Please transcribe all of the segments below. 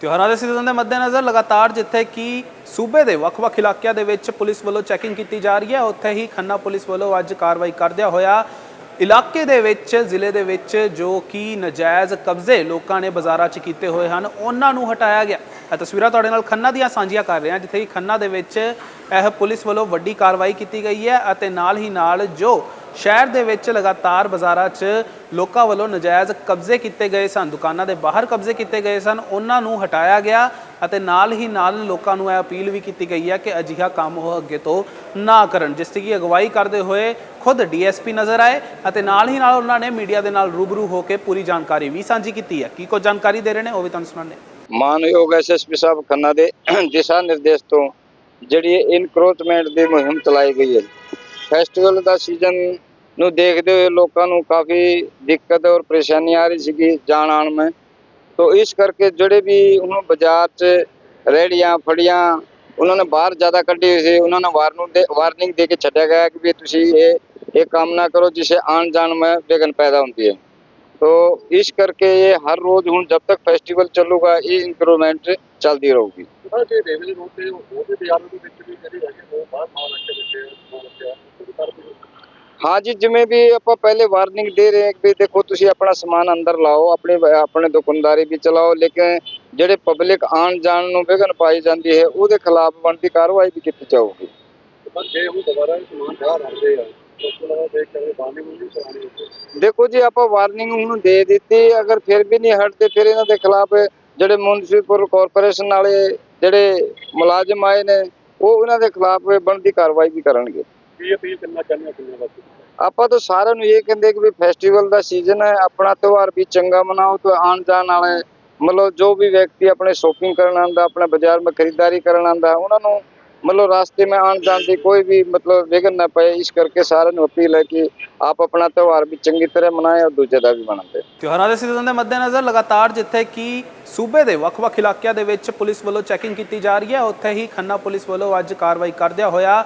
ਤਿਉਹਾਰਾਂ ਦੇ ਸੀਜ਼ਨ ਦੇ ਮੱਦੇਨਜ਼ਰ ਲਗਾਤਾਰ ਜਿੱਥੇ ਕਿ ਸੂਬੇ ਦੇ ਵੱਖ-ਵੱਖ ਇਲਾਕਿਆਂ ਦੇ ਵਿੱਚ ਪੁਲਿਸ ਵੱਲੋਂ ਚੈਕਿੰਗ ਕੀਤੀ ਜਾ ਰਹੀ ਹੈ, ਉੱਥੇ ਹੀ ਖੰਨਾ ਪੁਲਿਸ ਵੱਲੋਂ ਅੱਜ ਕਾਰਵਾਈ ਕਰਦਿਆਂ ਹੋਇਆ ਇਲਾਕੇ ਦੇ ਵਿੱਚ, ਜ਼ਿਲ੍ਹੇ ਦੇ ਵਿੱਚ ਜੋ ਕਿ ਨਜਾਇਜ਼ ਕਬਜ਼ੇ ਲੋਕਾਂ ਨੇ ਬਾਜ਼ਾਰਾਂ 'ਚ ਕੀਤੇ ਹੋਏ ਹਨ, ਉਹਨਾਂ ਨੂੰ ਹਟਾਇਆ ਗਿਆ। ਇਹ ਤਸਵੀਰਾਂ ਤੁਹਾਡੇ ਨਾਲ ਖੰਨਾ ਦੀਆਂ ਸਾਂਝੀਆਂ ਕਰ ਰਹੇ ਹਾਂ, ਜਿੱਥੇ ਕਿ ਖੰਨਾ ਦੇ ਵਿੱਚ ਇਹ ਪੁਲਿਸ ਵੱਲੋਂ ਵੱਡੀ ਕਾਰਵਾਈ ਕੀਤੀ ਗਈ ਹੈ ਅਤੇ ਨਾਲ ਹੀ ਨਾਲ ਜੋ ਸ਼ਹਿਰ ਦੇ ਵਿੱਚ ਲਗਾਤਾਰ ਬਾਜ਼ਾਰਾਂ 'ਚ ਲੋਕਾਂ ਵੱਲੋਂ ਨਜਾਇਜ਼ ਕਬਜ਼ੇ ਕੀਤੇ ਗਏ ਸਨ। ਦੁਕਾਨਾਂ ਦੇ ਬਾਹਰ ਕਬਜ਼ੇ ਕੀਤੇ ਗਏ ਸਨ। ਉਹਨਾਂ ਨੂੰ ਹਟਾਇਆ ਗਿਆ ਅਤੇ ਨਾਲ ਹੀ ਨਾਲ ਲੋਕਾਂ ਨੂੰ ਇਹ ਅਪੀਲ ਵੀ ਕੀਤੀ ਗਈ ਹੈ ਕਿ ਅਜਿਹਾ ਕੰਮ ਉਹ ਅੱਗੇ ਤੋਂ ਨਾ ਕਰਨ। ਜਿਸ ਦੀ ਅਗਵਾਈ ਕਰਦੇ ਹੋਏ ਖੁਦ ਡੀਐਸਪੀ ਨਜ਼ਰ ਆਏ ਅਤੇ ਨਾਲ ਹੀ ਨਾਲ ਉਹਨਾਂ ਨੇ ਮੀਡੀਆ ਦੇ ਨਾਲ ਰੂਬਰੂ ਹੋ ਕੇ ਪੂਰੀ ਜਾਣਕਾਰੀ ਵੀ ਸਾਂਝੀ ਕੀਤੀ ਹੈ। ਕੀ ਕੁਝ ਜਾਣਕਾਰੀ ਦੇ ਰਹੇ ਨੇ ਉਹ ਵੀ ਤੁਹਾਨੂੰ ਸੁਣਾਉਂਦੇ ਮਾਨਯੋਗ ਐਸਐਸਪੀ ਸਾਹਿਬ ਖੰਨਾ ਦੇ ਦਿਸ਼ਾ ਨਿਰਦੇਸ਼ ਤੋਂ ਜਿਹੜੀ ਇਨਕਰੋਚਮੈਂਟ ਦੀ ਮੁਹਿੰਮ ਚਲਾਈ ਗਈ ਹੈ। ਫੈਸਟੀਵਲ ਦਾ ਸੀਜ਼ਨ ਨੂੰ ਦੇਖਦੇ ਹੋਏ ਲੋਕਾਂ ਨੂੰ ਕਾਫੀ ਦਿੱਕਤ ਔਰ ਪਰੇਸ਼ਾਨੀ ਆ ਰਹੀ ਸੀਗੀ ਜਾਣ ਆਉਣ में तो ਇਸ ਕਰਕੇ ਜਿਹੜੇ ਵੀ ਉਹਨੂੰ ਬਾਜ਼ਾਰ 'ਚ ਰੇੜੀਆਂ ਫੜੀਆਂ ਉਹਨਾਂ ਨੇ ਬਾਹਰ ਜ਼ਿਆਦਾ ਕੱਢੀ ਹੋਈ ਸੀ ਉਹਨਾਂ ਨੇ ਵਾਰਨਿੰਗ ਦੇ ਵਾਰਨਿੰਗ ਦੇ ਕੇ ਛੱਡਿਆ ਗਿਆ ਕਿ ਵੀ ਤੁਸੀਂ ਇਹ ਇਹ ਕੰਮ ਨਾ ਕਰੋ ਜਿਸੇ ਆਣ ਜਾਣ में विघ्न पैदा होती है तो इस करके ये हर रोज हूँ जब तक फेस्टिवल ਚੱਲੂਗਾ ਇਹ ਇੰਕਰੀਮੈਂਟ ਚੱਲਦੀ ਰਹੂਗੀ ਹਾਂ ਜੀ ਜਿਵੇਂ ਵੀ ਆਪਾਂ ਪਹਿਲੇ ਵਾਰਨਿੰਗ ਦੇ ਰਹੇ ਹਾਂ ਕਿ ਦੇਖੋ ਤੁਸੀਂ ਆਪਣਾ ਸਮਾਨ ਅੰਦਰ ਲਾਓ ਆਪਣੀ ਆਪਣੇ ਦੁਕਾਨਦਾਰੀ ਵੀ ਚਲਾਓ ਲੇਕਿਨ ਜਿਹੜੇ ਪਬਲਿਕ ਆਣ ਜਾਣ ਨੂੰ ਵਿਘਨ ਪਾਈ ਜਾਂਦੀ ਹੈ ਉਹਦੇ ਖਿਲਾਫ ਬਣਦੀ ਕਾਰਵਾਈ ਵੀ ਕੀਤੀ ਜਾਊਗੀ। ਦੇਖ ਜੀ ਆਪਾਂ ਵਾਰਨਿੰਗ ਉਹਨੂੰ ਦੇ ਦਿੱਤੀ ਅਗਰ ਫਿਰ ਵੀ ਨਹੀਂ ਹਟਦੇ ਫਿਰ ਇਹਨਾਂ ਦੇ ਖਿਲਾਫ ਜਿਹੜੇ ਮਿਊਨਿਸਪਲ ਕਾਰਪੋਰੇਸ਼ਨ ਵਾਲੇ ਜਿਹੜੇ ਮੁਲਾਜ਼ਮ ਆਏ ਨੇ ਉਹ ਉਹਨਾਂ ਦੇ ਖਿਲਾਫ ਬਣਦੀ ਕਾਰਵਾਈ ਵੀ ਕਰਨਗੇ। ਕੀ ਅਪੀਲ ਕਰਨਾ ਚਾਹੁੰਦੇ ਹੋ ਕਿੰਨੇ ਵਾਸਤੇ ਆਪਾਂ ਤਾਂ ਸਾਰਿਆਂ ਨੂੰ ਇਹ ਕਹਿੰਦੇ ਕਿ ਵੀ ਫੈਸਟੀਵਲ ਦਾ ਸੀਜ਼ਨ ਹੈ ਆਪਣਾ ਤਿਉਹਾਰ ਵੀ ਚੰਗਾ ਮਨਾਓ ਤੇ ਆਉਣ ਜਾਣ ਵਾਲੇ ਮਤਲਬ ਜੋ ਵੀ ਵਿਅਕਤੀ ਆਪਣੇ ਸ਼ੋਪਿੰਗ ਕਰਨ ਆਉਂਦਾ ਆਪਣਾ ਬਾਜ਼ਾਰ में ਖਰੀਦਦਾਰੀ ਕਰਨ ਆਉਂਦਾ ਉਹਨਾਂ ਨੂੰ ਮਤਲਬ ਰਾਸਤੇ में ਆਉਣ ਜਾਣ ਦੀ ਕੋਈ ਵੀ ਮਤਲਬ ਵਿਘਨ ਨਾ ਪਏ ਇਸ ਕਰਕੇ ਸਾਰਿਆਂ ਨੂੰ ਅਪੀਲ ਹੈ ਕਿ ਆਪ ਆਪਣਾ ਤਿਉਹਾਰ ਵੀ ਚੰਗੀ ਤਰ੍ਹਾਂ ਮਨਾਏ ਔਰ ਦੂਜੇ ਦਾ ਵੀ ਮਨਾਏ ਤਿਉਹਾਰਾਂ ਦੇ ਸੀਜ਼ਨ ਦੇ ਮੱਦੇਨਜ਼ਰ ਲਗਾਤਾਰ ਜਿੱਥੇ ਕਿ ਸੂਬੇ ਦੇ ਵੱਖ-ਵੱਖ ਇਲਾਕਿਆਂ ਦੇ ਵਿੱਚ ਪੁਲਿਸ ਵੱਲੋਂ ਚੈਕਿੰਗ ਕੀਤੀ ਜਾ ਰਹੀ ਹੈ ਉੱਥੇ ਹੀ ਖੰਨਾ ਪੁਲਿਸ ਵੱਲੋਂ ਅੱਜ ਕਾਰਵਾਈ ਕਰਦਿਆਂ ਹੋਇਆ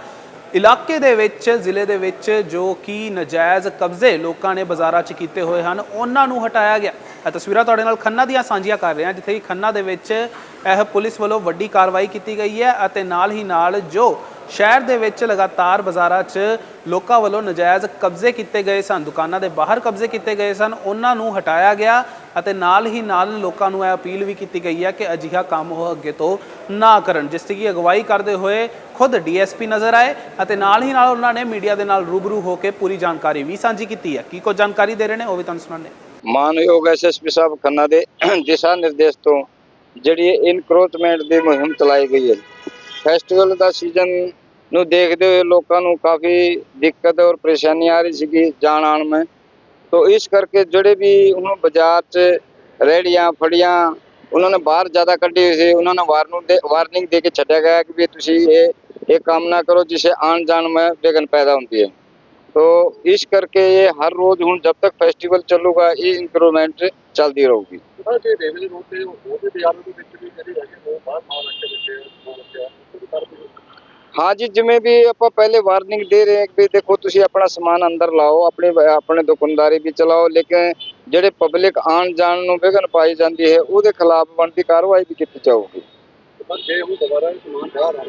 ਇਲਾਕੇ ਦੇ ਵਿੱਚ, ਜ਼ਿਲ੍ਹੇ ਦੇ ਵਿੱਚ ਜੋ ਕਿ ਨਜਾਇਜ਼ ਕਬਜ਼ੇ ਲੋਕਾਂ ਨੇ ਬਾਜ਼ਾਰਾਂ 'ਚ ਕੀਤੇ ਹੋਏ ਹਨ, ਉਹਨਾਂ ਨੂੰ ਹਟਾਇਆ ਗਿਆ। ਇਹ ਤਸਵੀਰਾਂ ਤੁਹਾਡੇ ਨਾਲ ਖੰਨਾ ਦੀਆਂ ਸਾਂਝੀਆਂ ਕਰ ਰਹੇ ਹਾਂ, ਜਿੱਥੇ ਕਿ ਖੰਨਾ ਦੇ ਵਿੱਚ ਇਹ ਪੁਲਿਸ ਵੱਲੋਂ ਵੱਡੀ ਕਾਰਵਾਈ ਕੀਤੀ ਗਈ ਹੈ ਅਤੇ ਨਾਲ ਹੀ ਨਾਲ ਜੋ ਸ਼ਹਿਰ ਦੇ ਵਿੱਚ ਲਗਾਤਾਰ ਬਾਜ਼ਾਰਾਂ 'ਚ ਲੋਕਾਂ ਵੱਲੋਂ ਨਜਾਇਜ਼ ਕਬਜ਼ੇ ਕੀਤੇ ਗਏ ਸਨ, ਦੁਕਾਨਾਂ ਦੇ ਬਾਹਰ ਕਬਜ਼ੇ ਕੀਤੇ ਗਏ ਸਨ, ਉਹਨਾਂ ਨੂੰ ਹਟਾਇਆ ਗਿਆ ਅਤੇ ਨਾਲ ਹੀ ਨਾਲ ਲੋਕਾਂ ਨੂੰ ਇਹ ਅਪੀਲ ਵੀ ਕੀਤੀ ਗਈ ਹੈ ਕਿ ਅਜਿਹਾ ਕੰਮ ਉਹ ਅੱਗੇ ਤੋਂ ਨਾ ਕਰਨ। ਜਿਸ ਦੀ ਅਗਵਾਈ ਕਰਦੇ ਹੋਏ ਖੁਦ ਡੀਐਸਪੀ ਨਜ਼ਰ ਆਏ ਅਤੇ ਨਾਲ ਹੀ ਨਾਲ ਉਹਨਾਂ ਨੇ ਮੀਡੀਆ ਦੇ ਨਾਲ ਰੂਬਰੂ ਹੋ ਕੇ ਪੂਰੀ ਜਾਣਕਾਰੀ ਵੀ ਸਾਂਝੀ ਕੀਤੀ ਹੈ। ਕੀ ਕੁਝ ਜਾਣਕਾਰੀ ਦੇ ਰਹੇ ਨੇ ਉਹ ਵੀ ਤੁਹਾਨੂੰ ਸੁਣਾਉਂਦੇ ਮਾਨਯੋਗ ਐਸਐਸਪੀ ਸਾਹਿਬ ਖੰਨਾ ਦੇ ਦਿਸ਼ਾ ਨਿਰਦੇਸ਼ ਤੋਂ ਜਿਹੜੀ ਇਨਕਰੋਚਮੈਂਟ ਦੀ ਮੁਹਿੰਮ ਚਲਾਈ ਗਈ ਹੈ। ਫੈਸਟੀਵਲ ਦਾ ਸੀਜ਼ਨ ਨੂੰ ਦੇਖਦੇ ਹੋਏ ਲੋਕਾਂ ਨੂੰ ਕਾਫੀ ਦਿੱਕਤ ਔਰ ਪਰੇਸ਼ਾਨੀ ਆ ਰਹੀ ਸੀਗੀ। ਜਾਣ ਆਉਣ में तो ਇਸ ਕਰਕੇ ਜਿਹੜੇ ਵੀ ਉਹਨੂੰ ਬਾਜ਼ਾਰ 'ਚ ਰੇੜੀਆਂ ਫੜੀਆਂ ਉਹਨਾਂ ਨੇ ਬਾਹਰ ਜ਼ਿਆਦਾ ਕੱਢੀ ਹੋਈ ਸੀ ਉਹਨਾਂ ਨੇ ਵਾਰਨਿੰਗ ਦੇ ਵਾਰਨਿੰਗ ਦੇ ਕੇ ਛੱਡਿਆ ਗਿਆ ਕਿ ਵੀ ਤੁਸੀਂ ਇਹ ਇਹ ਕੰਮ ਨਾ ਕਰੋ ਜਿਸੇ ਆਣ ਜਾਣ में विघ्न पैदा होती है तो ਇਸ ਕਰਕੇ ਇਹ ਹਰ ਰੋਜ਼ ਹੁਣ ਜਦ ਤੱਕ ਫੈਸਟੀਵਲ ਚੱਲੂਗਾ ਇਹ ਇੰਕਰੀਮੈਂਟ ਚੱਲਦੀ ਰਹੂਗੀ ਜਿਹੜਾ ਜੇ ਰੇਲਵੇ ਰੋਡ ਤੇ ਉਹਦੇ ਬਾਜ਼ਾਰਾਂ ਦੇ ਵਿੱਚ ਵੀ ਜਿਹੜੇ ਹੈਗੇ ਉਹ ਬਾਹਰ ਮਾਲ ਰੱਖ ਕੇ ਦਿੱਤੇ ਉਹ ਰੱਖਿਆ ਉਹ ਕਰ ਦਿਓ ਹਾਂ ਜੀ ਜਿਵੇਂ ਵੀ ਆਪਾਂ ਪਹਿਲੇ ਵਾਰਨਿੰਗ ਦੇ ਰਹੇ ਹਾਂ ਕਿ ਦੇਖੋ ਤੁਸੀਂ ਆਪਣਾ ਸਮਾਨ ਅੰਦਰ ਲਾਓ ਆਪਣੀ ਆਪਣੇ ਦੁਕਾਨਦਾਰੀ ਵੀ ਚਲਾਓ ਲੇਕਿਨ ਜਿਹੜੇ ਪਬਲਿਕ ਆਣ ਜਾਣ ਨੂੰ ਵਿਘਨ ਪਾਈ ਜਾਂਦੀ ਹੈ ਉਹਦੇ ਖਿਲਾਫ ਬਣਦੀ ਕਾਰਵਾਈ ਵੀ ਕੀਤੀ ਜਾਊਗੀ। ਜੇ ਉਹ ਦੁਬਾਰਾ ਸਮਾਨ ਬਾਹਰ ਆ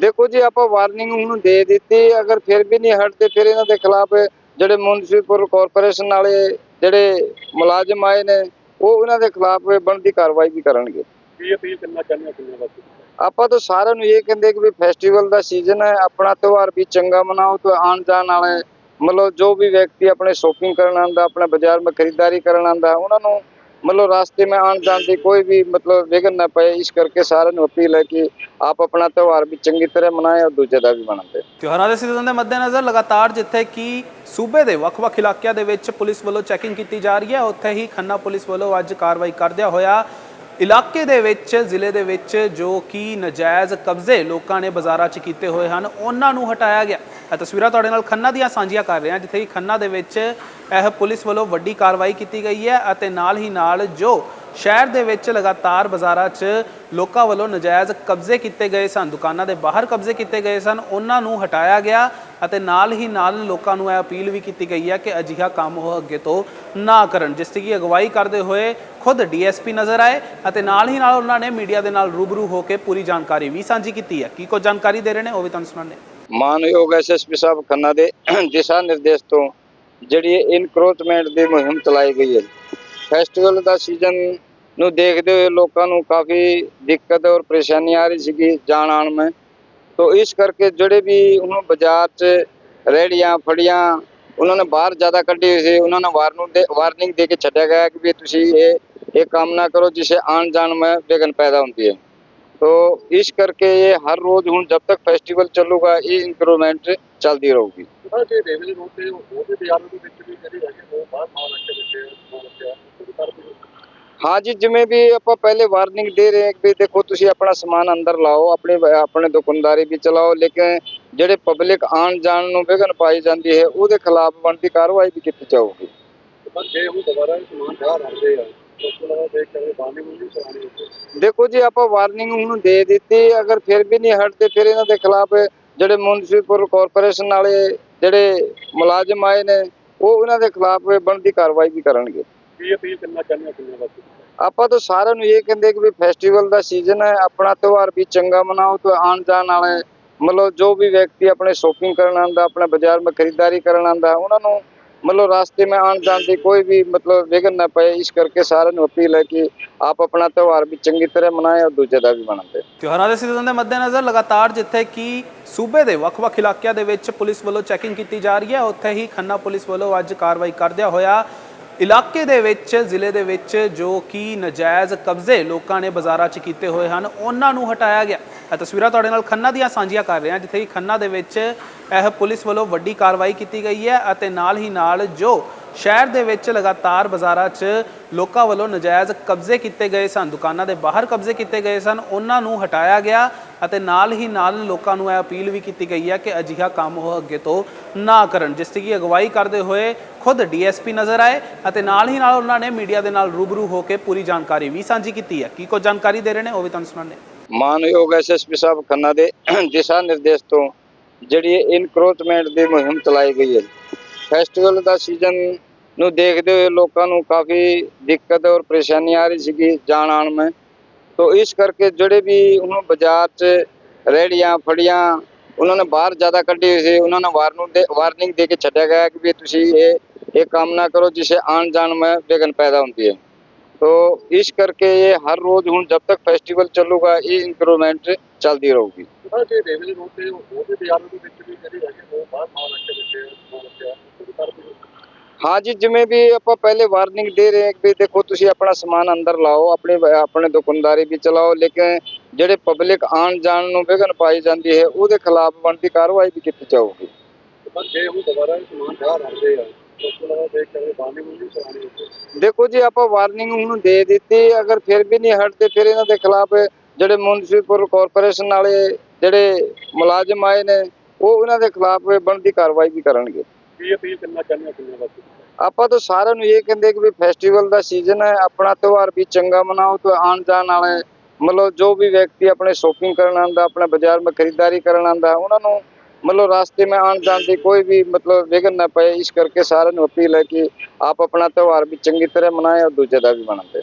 ਦੇਖ ਜੀ ਆਪਾਂ ਵਾਰਨਿੰਗ ਉਹਨੂੰ ਦੇ ਦਿੱਤੀ ਅਗਰ ਫਿਰ ਵੀ ਨਹੀਂ ਹਟਦੇ ਫਿਰ ਇਹਨਾਂ ਦੇ ਖਿਲਾਫ ਜਿਹੜੇ ਮਿਊਨਿਸਪਲ ਕਾਰਪੋਰੇਸ਼ਨ ਵਾਲੇ ਜਿਹੜੇ ਮੁਲਾਜ਼ਮ ਆਏ ਨੇ ਉਹ ਉਹਨਾਂ ਦੇ ਖਿਲਾਫ ਬਣਦੀ ਕਾਰਵਾਈ ਵੀ ਕਰਨਗੇ। ਕੀ ਅਪੀਲ ਕਰਨਾ ਚਾਹੁੰਦੇ ਹੋ ਕਿੰਨੇ ਵਾਸਤੇ ਆਪਾਂ ਤਾਂ ਸਾਰਿਆਂ ਨੂੰ ਇਹ ਕਹਿੰਦੇ ਕਿ ਵੀ ਫੈਸਟੀਵਲ ਦਾ ਸੀਜ਼ਨ ਹੈ ਆਪਣਾ ਤਿਉਹਾਰ ਵੀ ਚੰਗਾ ਮਨਾਓ ਤੇ ਆਉਣ ਜਾਣ ਵਾਲੇ ਮਤਲਬ ਜੋ ਵੀ ਵਿਅਕਤੀ ਆਪਣੇ ਸ਼ੋਪਿੰਗ ਕਰਨ ਆਉਂਦਾ ਆਪਣਾ ਬਾਜ਼ਾਰ में ਖਰੀਦਦਾਰੀ ਕਰਨ ਆਉਂਦਾ ਉਹਨਾਂ ਨੂੰ ਮਤਲਬ ਰਾਸਤੇ में ਆਉਣ ਜਾਣ ਦੀ ਕੋਈ ਵੀ ਮਤਲਬ ਵਿਘਨ ਨਾ ਪਏ ਇਸ ਕਰਕੇ ਸਾਰਿਆਂ ਨੂੰ ਅਪੀਲ ਹੈ ਕਿ ਆਪ ਆਪਣਾ ਤਿਉਹਾਰ ਵੀ ਚੰਗੀ ਤਰ੍ਹਾਂ ਮਨਾਏ ਔਰ ਦੂਜੇ ਦਾ ਵੀ ਮਨਾਏ ਤਿਉਹਾਰਾਂ ਦੇ ਸੀਜ਼ਨ ਦੇ ਮੱਦੇਨਜ਼ਰ ਲਗਾਤਾਰ ਜਿੱਥੇ ਕਿ ਸੂਬੇ ਦੇ ਵੱਖ-ਵੱਖ ਇਲਾਕਿਆਂ ਦੇ ਵਿੱਚ ਪੁਲਿਸ ਵੱਲੋਂ ਚੈਕਿੰਗ ਕੀਤੀ ਜਾ ਰਹੀ ਹੈ ਉੱਥੇ ਹੀ ਖੰਨਾ ਪੁਲਿਸ ਵੱਲੋਂ ਅੱਜ ਕਾਰਵਾਈ ਕਰਦਿਆਂ ਹੋਇਆ ਇਲਾਕੇ ਦੇ ਵਿੱਚ, ਜ਼ਿਲ੍ਹੇ ਦੇ ਵਿੱਚ ਜੋ ਕਿ ਨਜਾਇਜ਼ ਕਬਜ਼ੇ ਲੋਕਾਂ ਨੇ ਬਾਜ਼ਾਰਾਂ 'ਚ ਕੀਤੇ ਹੋਏ ਹਨ, ਉਹਨਾਂ ਨੂੰ ਹਟਾਇਆ ਗਿਆ। ਇਹ ਤਸਵੀਰਾਂ ਤੁਹਾਡੇ ਨਾਲ ਖੰਨਾ ਦੀਆਂ ਸਾਂਝੀਆਂ ਕਰ ਰਹੇ ਹਾਂ, ਜਿੱਥੇ ਕਿ ਖੰਨਾ ਦੇ ਵਿੱਚ ਇਹ ਪੁਲਿਸ ਵੱਲੋਂ ਵੱਡੀ ਕਾਰਵਾਈ ਕੀਤੀ ਗਈ ਹੈ ਅਤੇ ਨਾਲ ਹੀ ਨਾਲ ਜੋ ਸ਼ਹਿਰ ਦੇ ਵਿੱਚ ਲਗਾਤਾਰ ਬਾਜ਼ਾਰਾਂ 'ਚ ਲੋਕਾਂ ਵੱਲੋਂ ਨਜਾਇਜ਼ ਕਬਜ਼ੇ ਕੀਤੇ ਗਏ ਸਨ, ਦੁਕਾਨਾਂ ਦੇ ਬਾਹਰ ਕਬਜ਼ੇ ਕੀਤੇ ਗਏ ਸਨ, ਉਹਨਾਂ ਨੂੰ ਹਟਾਇਆ ਗਿਆ ਅਤੇ ਨਾਲ ਹੀ ਨਾਲ ਲੋਕਾਂ ਨੂੰ ਇਹ ਅਪੀਲ ਵੀ ਕੀਤੀ ਗਈ ਹੈ ਕਿ ਅਜਿਹਾ ਕੰਮ ਉਹ ਅੱਗੇ ਤੋਂ ਨਾ ਕਰਨ, ਜਿਸ ਦੀ ਅਗਵਾਈ ਕਰਦੇ ਹੋਏ ਖੁਦ ਡੀਐਸਪੀ ਨਜ਼ਰ ਆਏ ਅਤੇ ਨਾਲ ਹੀ ਨਾਲ ਉਹਨਾਂ ਨੇ ਮੀਡੀਆ ਦੇ ਨਾਲ ਰੂਬਰੂ ਹੋ ਕੇ ਪੂਰੀ ਜਾਣਕਾਰੀ ਵੀ ਸਾਂਝੀ ਕੀਤੀ ਹੈ। ਕੀ ਕੁਝ ਜਾਣਕਾਰੀ ਦੇ ਰਹੇ ਨੇ ਉਹ ਵੀ ਤੁਹਾਨੂੰ ਸੁਣਾਉਂਦੇ ਮਾਨਯੋਗ ਐਸਐਸਪੀ ਸਾਹਿਬ ਖੰਨਾ ਦੇ ਦਿਸ਼ਾ ਨਿਰਦੇਸ਼ ਤੋਂ ਜਿਹੜੀ ਇਨਕਰੋਚਮੈਂਟ ਦੀ ਮੁਹਿੰਮ ਚਲਾਈ ਗਈ ਹੈ। ਫੈਸਟੀਵਲ ਦਾ ਸੀਜ਼ਨ ਨੂੰ ਦੇਖਦੇ ਹੋਏ ਲੋਕਾਂ ਨੂੰ ਕਾਫੀ ਦਿੱਕਤ ਔਰ ਪਰੇਸ਼ਾਨੀ ਆ ਰਹੀ ਸੀਗੀ। ਜਾਣ ਆਉਣ में तो ਇਸ ਕਰਕੇ ਜਿਹੜੇ ਵੀ ਉਹਨੂੰ ਬਾਜ਼ਾਰ 'ਚ ਰੇੜੀਆਂ ਫੜੀਆਂ ਉਹਨਾਂ ਨੇ ਬਾਹਰ ਜ਼ਿਆਦਾ ਕੱਢੀ ਹੋਈ ਸੀ ਉਹਨਾਂ ਨੇ ਵਾਰਨਿੰਗ ਦੇ ਵਾਰਨਿੰਗ ਦੇ ਕੇ ਛੱਡਿਆ ਗਿਆ ਕਿ ਵੀ ਤੁਸੀਂ ਇਹ ਇਹ ਕੰਮ ਨਾ ਕਰੋ ਜਿਸੇ ਆਣ ਜਾਣ में विघन पैदा होती है तो इस करके ये हर रोज हूँ जब तक फेस्टिवल चलूगा ये इंक्रूवमेंट चलती रहेगी ਹਾਂਜੀ ਜਿਵੇਂ ਵੀ ਆਪਾਂ ਪਹਿਲੇ ਵਾਰਨਿੰਗ ਦੇ ਰਹੇ ਕਿ ਦੇਖੋ ਤੁਸੀਂ ਆਪਣਾ ਸਮਾਨ ਅੰਦਰ ਲਾਓ ਆਪਣੇ ਆਪਣੇ ਦੁਕਾਨਦਾਰੀ ਵੀ ਚਲਾਓ ਲੇਕਿਨ ਜਿਹੜੇ ਪਬਲਿਕ ਆਣ ਜਾਣ ਨੂੰ ਵਿਘਨ ਪਾਈ ਜਾਂਦੀ ਹੈ ਉਹਦੇ ਖਿਲਾਫ ਬਣਦੀ ਕਾਰਵਾਈ ਵੀ ਕੀਤੀ ਜਾਊਗੀ। ਦੇਖੋ ਜੀ ਆਪਾਂ ਵਾਰਨਿੰਗ ਹੁਣ ਦੇ ਦਿੱਤੀ ਅਗਰ ਫਿਰ ਵੀ ਨਹੀਂ ਹਟਦੇ ਫਿਰ ਇਹਨਾਂ ਦੇ ਖਿਲਾਫ ਜਿਹੜੇ ਮਿਊਨਿਸਪਲ ਕਾਰਪੋਰੇਸ਼ਨ ਵਾਲੇ ਜਿਹੜੇ ਮੁਲਾਜ਼ਮ ਆਏ ਨੇ ਉਹ ਇਹਨਾਂ ਦੇ ਖਿਲਾਫ ਬਣਦੀ ਕਾਰਵਾਈ ਵੀ ਕਰਨਗੇ। ਕੀ ਅਪੀਲ ਕਰਨਾ ਚਾਹੁੰਦੇ ਹੋ ਕਿੰਨੇ ਵਾਸਤੇ ਆਪਾਂ ਤਾਂ ਸਾਰਿਆਂ ਨੂੰ ਇਹ ਕਹਿੰਦੇ ਕਿ ਵੀ ਫੈਸਟੀਵਲ ਦਾ ਸੀਜ਼ਨ ਹੈ ਆਪਣਾ ਤਿਉਹਾਰ ਵੀ ਚੰਗਾ ਮਨਾਓ ਤੇ ਆਉਣ ਜਾਣ ਵਾਲੇ ਮਤਲਬ ਜੋ ਵੀ ਵਿਅਕਤੀ ਆਪਣੇ ਸ਼ੋਪਿੰਗ ਕਰਨ ਆਉਂਦਾ ਆਪਣਾ ਬਾਜ਼ਾਰ में ਖਰੀਦਦਾਰੀ ਕਰਨ ਆਉਂਦਾ ਉਹਨਾਂ ਨੂੰ ਮਤਲਬ ਰਾਸਤੇ में ਆਉਣ ਜਾਣ ਦੀ ਕੋਈ ਵੀ ਮਤਲਬ ਵਿਘਨ ਨਾ ਪਏ ਇਸ ਕਰਕੇ ਸਾਰਿਆਂ ਨੂੰ ਅਪੀਲ ਹੈ ਕਿ ਆਪ ਆਪਣਾ ਤਿਉਹਾਰ ਵੀ ਚੰਗੀ ਤਰ੍ਹਾਂ ਮਨਾਏ ਔਰ ਦੂਜੇ ਦਾ ਵੀ ਮਨਾਉਂਦੇ। ਤਿਉਹਾਰਾਂ ਦੇ ਸੀਜ਼ਨ ਦੇ ਮੱਦੇਨਜ਼ਰ ਲਗਾਤਾਰ ਜਿੱਥੇ ਕਿ ਸੂਬੇ ਦੇ ਵੱਖ-ਵੱਖ ਇਲਾਕਿਆਂ ਦੇ ਵਿੱਚ ਪੁਲਿਸ ਵੱਲੋਂ ਚੈਕਿੰਗ ਕੀਤੀ ਜਾ ਰਹੀ ਹੈ ਉੱਥੇ ਹੀ ਖੰਨਾ ਪੁਲਿਸ ਵੱਲੋਂ ਅੱਜ ਕਾਰਵਾਈ ਕਰਦਿਆਂ ਹੋਇਆ ਇਲਾਕੇ ਦੇ ਵਿੱਚ, ਜ਼ਿਲ੍ਹੇ ਦੇ ਵਿੱਚ ਜੋ ਕਿ ਨਜਾਇਜ਼ ਕਬਜ਼ੇ ਲੋਕਾਂ ਨੇ ਬਾਜ਼ਾਰਾਂ 'ਚ ਕੀਤੇ ਹੋਏ ਹਨ, ਉਹਨਾਂ ਨੂੰ ਹਟਾਇਆ ਗਿਆ। ਇਹ ਤਸਵੀਰਾਂ ਤੁਹਾਡੇ ਨਾਲ ਖੰਨਾ ਦੀਆਂ ਸਾਂਝੀਆਂ ਕਰ ਰਹੇ ਹਾਂ, ਜਿੱਥੇ ਕਿ ਖੰਨਾ ਦੇ ਵਿੱਚ ਇਹ ਪੁਲਿਸ ਵੱਲੋਂ ਵੱਡੀ ਕਾਰਵਾਈ ਕੀਤੀ ਗਈ ਹੈ ਅਤੇ ਨਾਲ ਹੀ ਨਾਲ ਜੋ ਸ਼ਹਿਰ ਦੇ ਵਿੱਚ ਲਗਾਤਾਰ ਬਾਜ਼ਾਰਾਂ 'ਚ ਲੋਕਾਂ ਵੱਲੋਂ ਨਜਾਇਜ਼ ਕਬਜ਼ੇ ਕੀਤੇ ਗਏ ਸਨ। ਦੁਕਾਨਾਂ ਦੇ ਬਾਹਰ ਕਬਜ਼ੇ ਕੀਤੇ ਗਏ ਸਨ। ਉਹਨਾਂ ਨੂੰ ਹਟਾਇਆ ਗਿਆ ਅਤੇ ਨਾਲ ਹੀ ਨਾਲ ਲੋਕਾਂ ਨੂੰ ਇਹ ਅਪੀਲ ਵੀ ਕੀਤੀ ਗਈ ਹੈ ਕਿ ਅਜਿਹਾ ਕੰਮ ਉਹ ਅੱਗੇ ਤੋਂ ਨਾ ਕਰਨ। ਜਿਸ ਦੀ ਅਗਵਾਈ ਕਰਦੇ ਹੋਏ ਖੁਦ ਡੀਐਸਪੀ ਨਜ਼ਰ ਆਏ ਅਤੇ ਨਾਲ ਹੀ ਨਾਲ ਉਹਨਾਂ ਨੇ ਮੀਡੀਆ ਦੇ ਨਾਲ ਰੂਬਰੂ ਹੋ ਕੇ ਪੂਰੀ ਜਾਣਕਾਰੀ ਵੀ ਸਾਂਝੀ ਕੀਤੀ ਹੈ। ਕੀ ਕੁਝ ਜਾਣਕਾਰੀ ਦੇ ਰਹੇ ਨੇ ਉਹ ਵੀ ਤੁਹਾਨੂੰ ਸੁਣਾਉਂਦੇ ਮਾਨਯੋਗ ਐਸਐਸਪੀ ਸਾਹਿਬ ਖੰਨਾ ਦੇ ਦਿਸ਼ਾ ਨਿਰਦੇਸ਼ ਤੋਂ ਜਿਹੜੀ ਇਨਕਰੋਚਮੈਂਟ ਦੀ ਮੁਹਿੰਮ ਚਲਾਈ ਗਈ ਹੈ। ਫੈਸਟੀਵਲ ਦਾ ਸੀਜ਼ਨ ਨੂੰ ਦੇਖਦੇ ਹੋਏ ਲੋਕਾਂ ਨੂੰ ਕਾਫੀ ਦਿੱਕਤ ਔਰ ਪਰੇਸ਼ਾਨੀ ਆ ਰਹੀ ਸੀਗੀ ਜਾਣ ਆਣ ਮੈਂ। ਤੋਂ ਇਸ ਕਰਕੇ ਜਿਹੜੇ ਵੀ ਉਹਨਾਂ ਬਾਜ਼ਾਰ 'ਚ ਰੇੜੀਆਂ ਫੜੀਆਂ ਉਹਨਾਂ ਨੇ ਬਾਹਰ ਜ਼ਿਆਦਾ ਕੱਢੀ ਹੋਈ ਸੀ। ਉਹਨਾਂ ਨੇ ਵਾਰਨਿੰਗ ਦੇ ਵਾਰਨਿੰਗ ਦੇ ਕੇ ਛੱਡਿਆ ਗਿਆ ਕਿ ਵੀ ਤੁਸੀਂ ਇਹ ਇਹ ਕੰਮ ਨਾ ਕਰੋ, ਜਿਸੇ ਆਣ ਜਾਣ ਮੈਂ ਵਿਗਨ ਪੈਦਾ ਹੁੰਦੀ ਹੈ। तो इस करके ये हर रोज हूँ जब तक फेस्टिवल चलूगा ये इंक्रूवमेंट चलती रहेगी ਜਿਹੜਾ ਜੇ ਰੇਲਵੇ ਰੋਡ ਤੇ ਉਹਦੇ ਬਾਜ਼ਾਰ ਦੇ ਵਿੱਚ ਵੀ ਜਿਹੜੇ ਹੈਗੇ ਉਹ ਬਾਹਰ ਮਾਰ ਰੱਖੇ ਬੈਠੇ ਆ, ਉਹ ਬੱਚੇ ਆ, ਉਹਦੇ ਕਰਕੇ ਹਾਂ ਜੀ ਜਿਵੇਂ ਵੀ ਆਪਾਂ ਪਹਿਲੇ ਵਾਰਨਿੰਗ ਦੇ ਰਹੇ ਹਾਂ ਕਿ ਵੀ ਦੇਖੋ ਤੁਸੀਂ ਆਪਣਾ ਸਮਾਨ ਅੰਦਰ ਲਾਓ ਆਪਣੀ ਆਪਣੇ ਦੁਕਾਨਦਾਰੀ ਵੀ ਚਲਾਓ ਲੇਕਿਨ ਜਿਹੜੇ ਪਬਲਿਕ ਆਣ ਜਾਣ ਨੂੰ ਵਿਘਨ ਪਾਈ ਜਾਂਦੀ ਹੈ ਉਹਦੇ ਖਿਲਾਫ ਬਣਦੀ ਕਾਰਵਾਈ ਵੀ ਕੀਤੀ ਜਾਊਗੀ ਤੇ ਪਰ ਜੇ ਉਹ ਦੁਬਾਰਾ ਇਹ ਸਮਾਨ ਬਾਹਰ ਰੱਖਦੇ ਆ ਉਸ ਤੋਂ ਬਾਅਦ ਦੇਖੋ ਜੀ, ਆਪਾਂ ਵਾਰਨਿੰਗ ਉਹਨੂੰ ਦੇ ਦਿੱਤੀ, ਅਗਰ ਫਿਰ ਵੀ ਨਹੀਂ ਹਟਦੇ, ਫਿਰ ਇਹਨਾਂ ਦੇ ਖਿਲਾਫ ਜਿਹੜੇ ਮਿਊਨਿਸਪਲ ਕਾਰਪੋਰੇਸ਼ਨ ਵਾਲੇ ਜਿਹੜੇ ਮੁਲਾਜ਼ਮ ਆਏ ਨੇ, ਉਹ ਉਹਨਾਂ ਦੇ ਖਿਲਾਫ ਬਣਦੀ ਕਾਰਵਾਈ ਵੀ ਕਰਨਗੇ। ਕੀ ਅਪੀਲ ਕਰਨਾ ਚਾਹੁੰਦੇ ਹੋ ਵਾਸਤੇ ਆਪਾਂ ਤਾਂ ਸਾਰਿਆਂ ਨੂੰ ਇਹ ਕਹਿੰਦੇ ਕਿ ਵੀ ਫੈਸਟੀਵਲ ਦਾ ਸੀਜ਼ਨ ਹੈ, ਆਪਣਾ ਤਿਉਹਾਰ ਵੀ ਚੰਗਾ ਮਨਾਓ, ਤੇ ਆਉਣ ਜਾਣ ਵਾਲੇ, ਮਤਲਬ ਜੋ ਵੀ ਵਿਅਕਤੀ ਆਪਣੇ ਸ਼ੋਪਿੰਗ ਕਰਨ ਆਉਂਦਾ, ਆਪਣਾ ਬਾਜ਼ਾਰ में ਖਰੀਦਦਾਰੀ ਕਰਨ ਆਉਂਦਾ, ਉਹਨਾਂ ਨੂੰ ਮਤਲਬ ਰਾਸਤੇ में ਆਉਣ ਜਾਣ ਦੀ ਕੋਈ ਵੀ ਮਤਲਬ ਵਿਘਨ ਨਾ ਪਏ, ਇਸ ਕਰਕੇ ਸਾਰਿਆਂ ਨੂੰ ਅਪੀਲ ਹੈ ਕਿ ਆਪ ਆਪਣਾ ਤਿਉਹਾਰ ਵੀ ਚੰਗੀ ਤਰ੍ਹਾਂ ਮਨਾਏ ਔਰ ਦੂਜੇ ਦਾ ਵੀ ਮਨਾਉਂਦੇ।